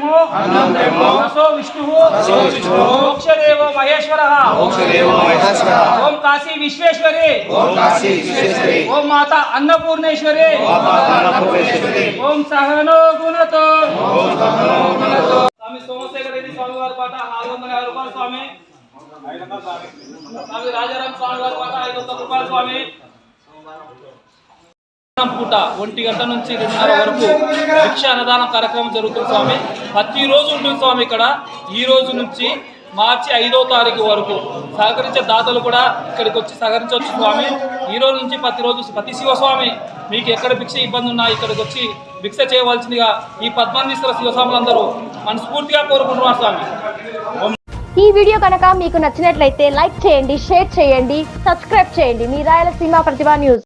బ్రహ్మో రసో విష్ణువు మోక్షదేవో మహేశ్వర. ఓం కాశీ విశ్వేశ్వరి. ఓం మాత అన్నపూర్ణేశ్వరి. ఓం సహనో గుణతో. స్వామి సోమశేఖర రెడ్డి స్వామి వారి పాట నాలుగు వందల యాభై రూపాయలు స్వామి. స్వామి రాజారాం స్వామి వారి పాట ఐదు వందల రూపాయలు స్వామి. పూట ఒంటి గంట నుంచి రెండున్నర వరకు భిక్ష అన్నదానం కార్యక్రమం జరుగుతుంది స్వామి. ప్రతి రోజు ఉంటుంది స్వామి ఇక్కడ. ఈ రోజు నుంచి మార్చి ఐదో తారీఖు వరకు సహకరించే దాతలు కూడా ఇక్కడికి వచ్చి సహకరించవచ్చు స్వామి. ఈ రోజు నుంచి ప్రతి రోజు ప్రతి శివస్వామి మీకు ఎక్కడ భిక్ష ఇబ్బంది ఉన్నా ఇక్కడికి వచ్చి భిక్ష చేయవలసిందిగా ఈ పద్మాంధీశ్వర శివస్వాములందరూ మనస్ఫూర్తిగా కోరుకుంటున్నారు స్వామి. ఈ వీడియో కనుక మీకు నచ్చినట్లయితే లైక్ చేయండి షేర్ చేయండి సబ్స్క్రైబ్ చేయండి. మీ రాయలసీమ ప్రతిభా న్యూస్.